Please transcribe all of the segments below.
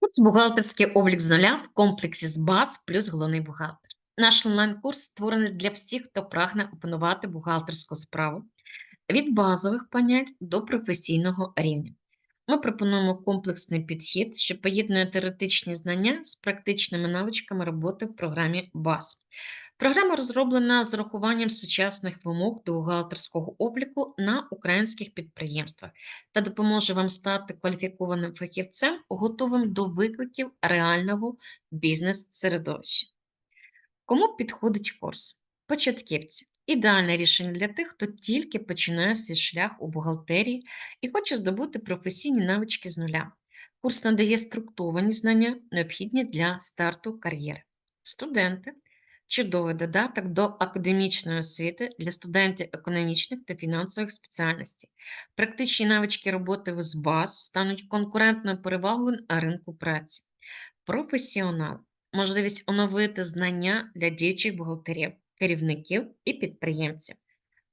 Курс бухгалтерський облік з нуля в комплексі з баз плюс головний бухгалтер. Наш онлайн-курс створений для всіх, хто прагне опанувати бухгалтерську справу від базових понять до професійного рівня. Ми пропонуємо комплексний підхід, що поєднує теоретичні знання з практичними навичками роботи в програмі БАЗ. Програма розроблена з урахуванням сучасних вимог до бухгалтерського обліку на українських підприємствах та допоможе вам стати кваліфікованим фахівцем, готовим до викликів реального бізнес-середовища. Кому підходить курс? Початківці. Ідеальне рішення для тих, хто тільки починає свій шлях у бухгалтерії і хоче здобути професійні навички з нуля. Курс надає структуровані знання, необхідні для старту кар'єри. Студенти чудовий додаток до академічної освіти для студентів економічних та фінансових спеціальностей. Практичні навички роботи з баз стануть конкурентною перевагою на ринку праці. Професіонал можливість оновити знання для діючих бухгалтерів, керівників і підприємців.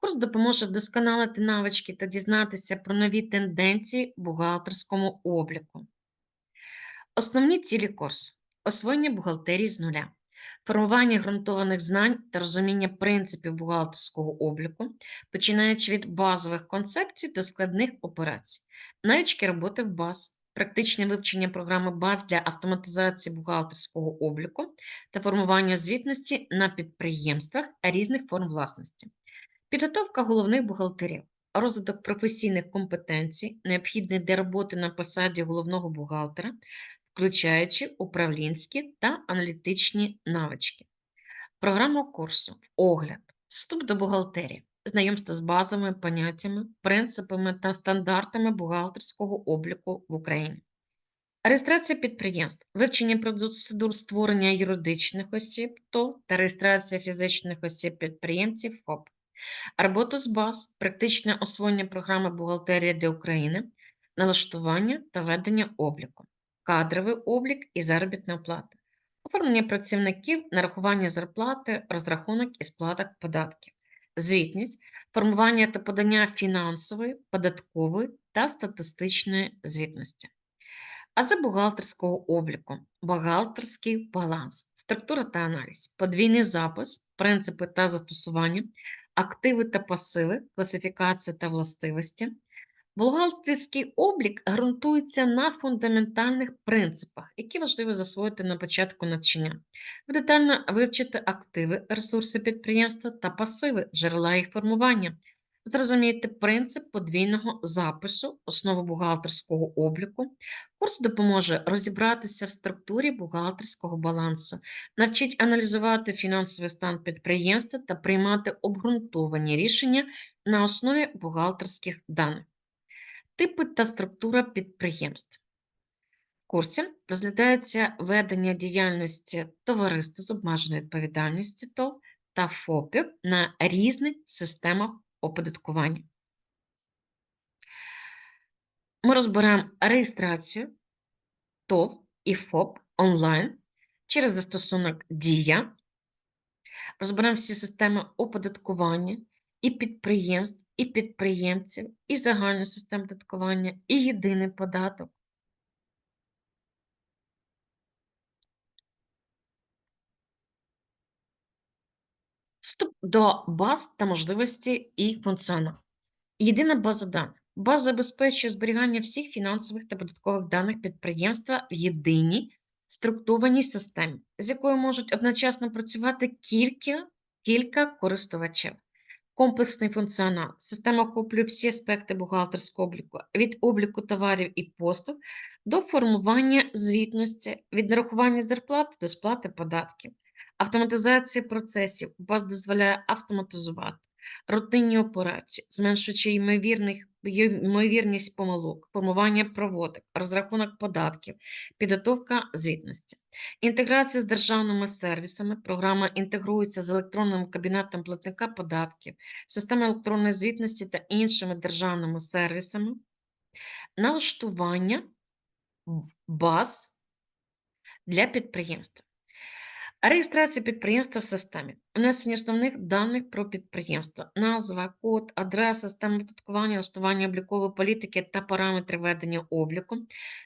Курс допоможе вдосконалити навички та дізнатися про нові тенденції бухгалтерському обліку. Основні цілі курсу освоєння бухгалтерії з нуля, формування ґрунтованих знань та розуміння принципів бухгалтерського обліку, починаючи від базових концепцій до складних операцій, навички роботи в баз, практичне вивчення програми баз для автоматизації бухгалтерського обліку та формування звітності на підприємствах різних форм власності, підготовка головних бухгалтерів, розвиток професійних компетенцій, необхідних для роботи на посаді головного бухгалтера, включаючи управлінські та аналітичні навички. Програма курсу огляд, вступ до бухгалтерії, знайомство з базовими поняттями, принципами та стандартами бухгалтерського обліку в Україні. Реєстрація підприємств, вивчення процедур створення юридичних осіб ТОВ та реєстрація фізичних осіб підприємців ФОП. Роботу з баз, практичне освоєння програми бухгалтерія для України, налаштування та ведення обліку, кадровий облік і заробітна плата, оформлення працівників, нарахування зарплати, розрахунок і сплаток податків, звітність, формування та подання фінансової, податкової та статистичної звітності. А за бухгалтерського обліку, бухгалтерський баланс, структура та аналіз, подвійний запис, принципи та застосування, активи та пасиви, класифікація та властивості. Бухгалтерський облік ґрунтується на фундаментальних принципах, які важливо засвоїти на початку навчання. Ви детально вивчите активи, ресурси підприємства та пасиви, джерела їх формування. Зрозумієте принцип подвійного запису, основу бухгалтерського обліку. Курс допоможе розібратися в структурі бухгалтерського балансу, навчить аналізувати фінансовий стан підприємства та приймати обґрунтовані рішення на основі бухгалтерських даних. Типи та структура підприємств. В курсі розглядається ведення діяльності товариств з обмеженою відповідальністю ТОВ та ФОПів на різних системах оподаткування. Ми розберемо реєстрацію ТОВ і ФОП онлайн через застосунок Дія. Розберемо всі системи оподаткування і підприємств, і підприємців, і загальну систему оподаткування, і єдиний податок. Вступ до баз та можливості і функціонал. Єдина база даних. База забезпечує зберігання всіх фінансових та податкових даних підприємства в єдиній структурованій системі, з якою можуть одночасно працювати кілька, кілька користувачів. Комплексний функціонал. Система охоплює всі аспекти бухгалтерського обліку, від обліку товарів і послуг до формування звітності, від нарахування зарплати до сплати податків. Автоматизація процесів баз дозволяє автоматизувати рутинні операції, зменшуючи ймовірних, ймовірність помилок, формування проводок, розрахунок податків, підготовка звітності. Інтеграція з державними сервісами. Програма інтегрується з електронним кабінетом платника податків, системою електронної звітності та іншими державними сервісами. Налаштування баз для підприємства. Реєстрація підприємства в системі. Внесення основних даних про підприємство: назва, код, адреса, система оподаткування, налаштування облікової політики та параметри ведення обліку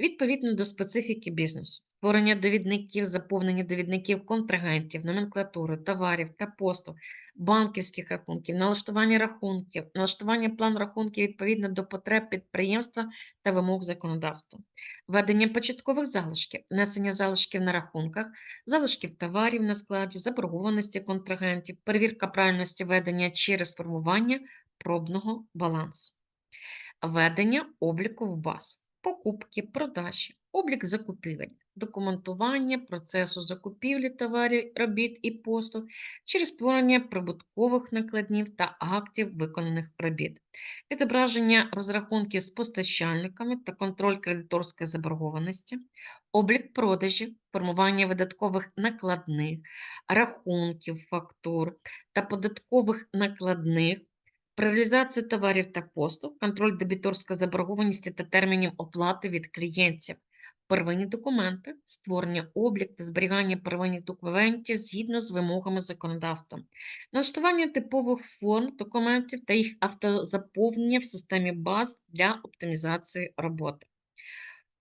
відповідно до специфіки бізнесу, створення довідників, заповнення довідників контрагентів, номенклатури, товарів та послуг, банківських рахунків, налаштування рахунків, налаштування плану рахунків відповідно до потреб підприємства та вимог законодавства, ведення початкових залишків, внесення залишків на рахунках, залишків товарів на складі, заборгованості контрагентів, перевірка правильності ведення через формування пробного балансу, ведення обліку в баз, покупки, продажі, облік закупівель, документування процесу закупівлі товарів, робіт і послуг через створення прибуткових накладнів та актів виконаних робіт, відображення розрахунків з постачальниками та контроль кредиторської заборгованості, облік продажів, формування видаткових накладних, рахунків, фактур та податкових накладних, при реалізації товарів та послуг, контроль дебіторської заборгованості та термінів оплати від клієнтів, первинні документи, створення облік та зберігання первинних документів згідно з вимогами законодавства, налаштування типових форм документів та їх автозаповнення в системі баз для оптимізації роботи.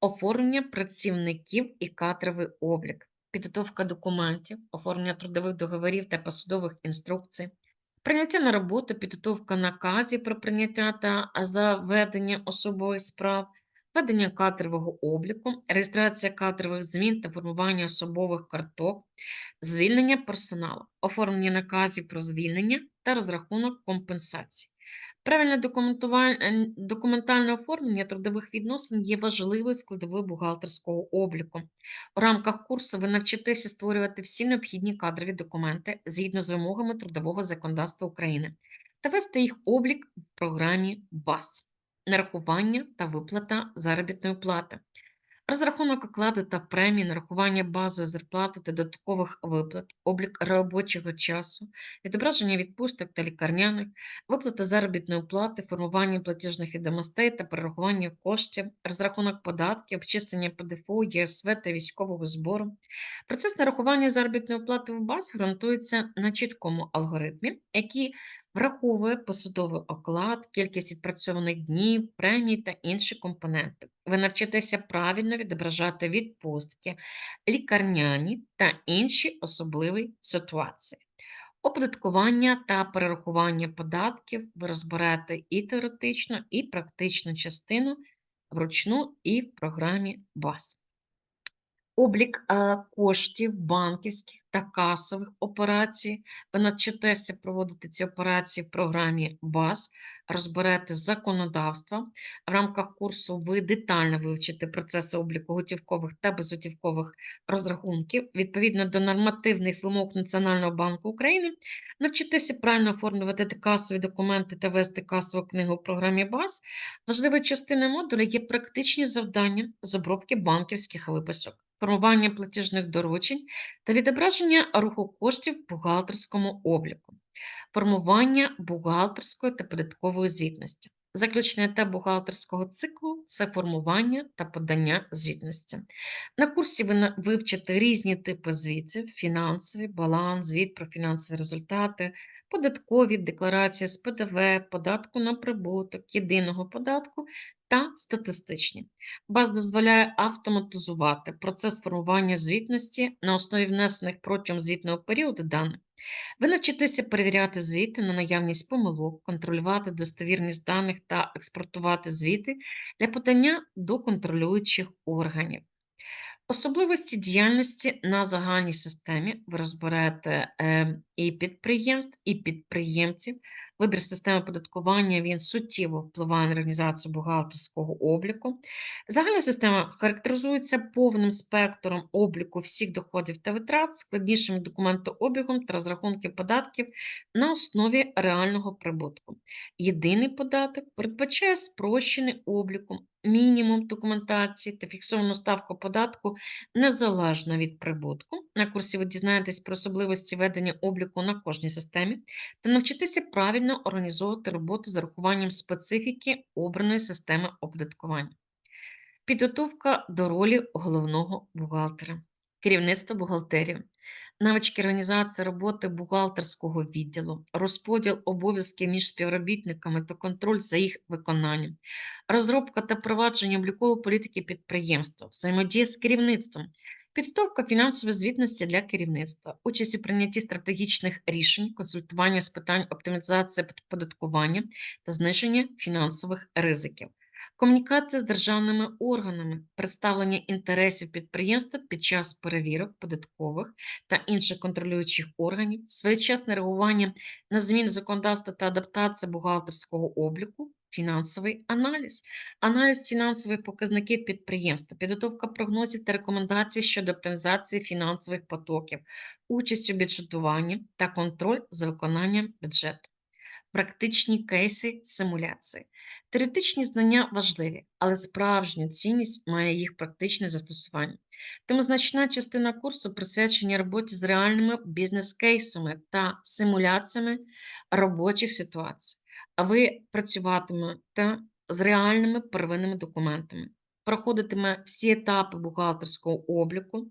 Оформлення працівників і кадровий облік, підготовка документів, оформлення трудових договорів та посадових інструкцій, прийняття на роботу, підготовка наказів про прийняття та заведення особових справ, ведення кадрового обліку, реєстрація кадрових змін та формування особових карток, звільнення персоналу, оформлення наказів про звільнення та розрахунок компенсацій. Правильне е, документальне оформлення трудових відносин є важливою складовою бухгалтерського обліку. У рамках курсу ви навчитеся створювати всі необхідні кадрові документи згідно з вимогами трудового законодавства України та вести їх облік в програмі БАС, нарахування та виплата заробітної плати. Розрахунок окладу та премій, нарахування базової зарплати та додаткових виплат, облік робочого часу, відображення відпусток та лікарняних, виплата заробітної плати, формування платіжних відомостей та перерахування коштів, розрахунок податків, обчислення ПДФО, ЄСВ та військового збору. Процес нарахування заробітної плати в баз гарантується на чіткому алгоритмі, який враховує посадовий оклад, кількість відпрацьованих днів, премій та інші компоненти. Ви навчитеся правильно відображати відпустки, лікарняні та інші особливі ситуації. Оподаткування та перерахування податків ви розберете і теоретичну, і практичну частину вручну і в програмі БАС. Облік е, коштів банківських та касових операцій. Ви навчитеся проводити ці операції в програмі БАС, розберете законодавство. В рамках курсу ви детально вивчите процеси обліку готівкових та безготівкових розрахунків відповідно до нормативних вимог Національного банку України. Навчитеся правильно оформлювати касові документи та вести касову книгу в програмі БАС. Важливою частиною модуля є практичні завдання з обробки банківських виписок формування платіжних доручень та відображення руху коштів в бухгалтерському обліку, формування бухгалтерської та податкової звітності. Заключний етап бухгалтерського циклу це формування та подання звітності. На курсі ви вивчите різні типи звітів: фінансові, баланс, звіт про фінансові результати, податкові декларації з ПДВ, податку на прибуток, єдиного податку та статистичні. БАЗ дозволяє автоматизувати процес формування звітності на основі внесених протягом звітного періоду даних. Ви навчитеся перевіряти звіти на наявність помилок, контролювати достовірність даних та експортувати звіти для подання до контролюючих органів. Особливості діяльності на загальній системі ви розберете е, і підприємств, і підприємців. Вибір системи оподаткування він суттєво впливає на організацію бухгалтерського обліку. Загальна система характеризується повним спектром обліку всіх доходів та витрат, складнішим документообігом та розрахунків податків на основі реального прибутку. Єдиний податок передбачає спрощений обліком, мінімум документації та фіксовану ставку податку незалежно від прибутку. На курсі ви дізнаєтесь про особливості ведення обліку на кожній системі та навчитеся правильно організовувати роботу з урахуванням специфіки обраної системи оподаткування. Підготовка до ролі головного бухгалтера. Керівництво бухгалтерії. навички організації роботи бухгалтерського відділу, розподіл обов'язків між співробітниками та контроль за їх виконанням, розробка та впровадження облікової політики підприємства, взаємодія з керівництвом, підготовка фінансової звітності для керівництва, участь у прийнятті стратегічних рішень, консультування з питань оптимізації податкування та зниження фінансових ризиків. Комунікація з державними органами, представлення інтересів підприємства під час перевірок податкових та інших контролюючих органів, своєчасне реагування на зміни законодавства та адаптація бухгалтерського обліку, фінансовий аналіз, аналіз фінансових показників підприємства, підготовка прогнозів та рекомендацій щодо оптимізації фінансових потоків, участь у бюджетуванні та контроль за виконанням бюджету. Практичні кейси симуляції. Теоретичні знання важливі, але справжню цінність має їх практичне застосування. Тому значна частина курсу присвячена роботі з реальними бізнес-кейсами та симуляціями робочих ситуацій. Ви працюватимете з реальними первинними документами, проходитиме всі етапи бухгалтерського обліку,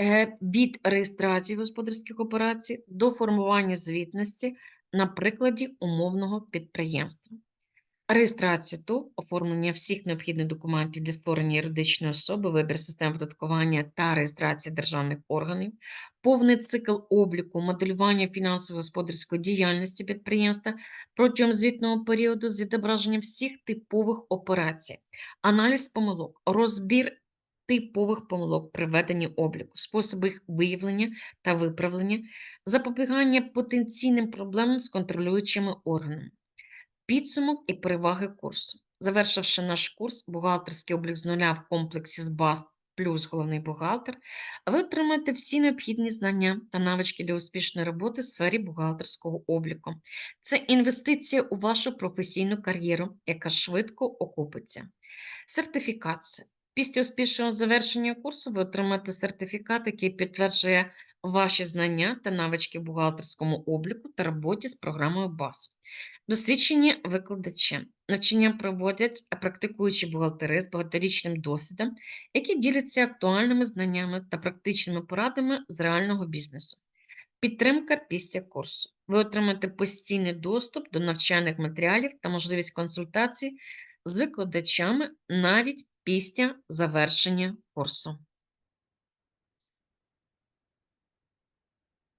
е, від реєстрації господарських операцій до формування звітності на прикладі умовного підприємства. Реєстрація ТОВ, оформлення всіх необхідних документів для створення юридичної особи, вибір систем податкування та реєстрації державних органів, повний цикл обліку, моделювання фінансово-господарської діяльності підприємства протягом звітного періоду з відображенням всіх типових операцій, аналіз помилок, розбір типових помилок при веденні обліку, способи їх виявлення та виправлення, запобігання потенційним проблемам з контролюючими органами. Підсумок і переваги курсу. Завершивши наш курс бухгалтерський облік з нуля в комплексі з баз плюс головний бухгалтер, ви отримаєте всі необхідні знання та навички для успішної роботи в сфері бухгалтерського обліку. Це інвестиція у вашу професійну кар'єру, яка швидко окупиться. Сертифікація. Після успішного завершення курсу ви отримаєте сертифікат, який підтверджує ваші знання та навички в бухгалтерському обліку та роботі з програмою БАС. Досвідчені викладачі. Навчання проводять практикуючі бухгалтери з багаторічним досвідом, які діляться актуальними знаннями та практичними порадами з реального бізнесу. Підтримка після курсу. Ви отримаєте постійний доступ до навчальних матеріалів та можливість консультацій з викладачами навіть після завершення курсу.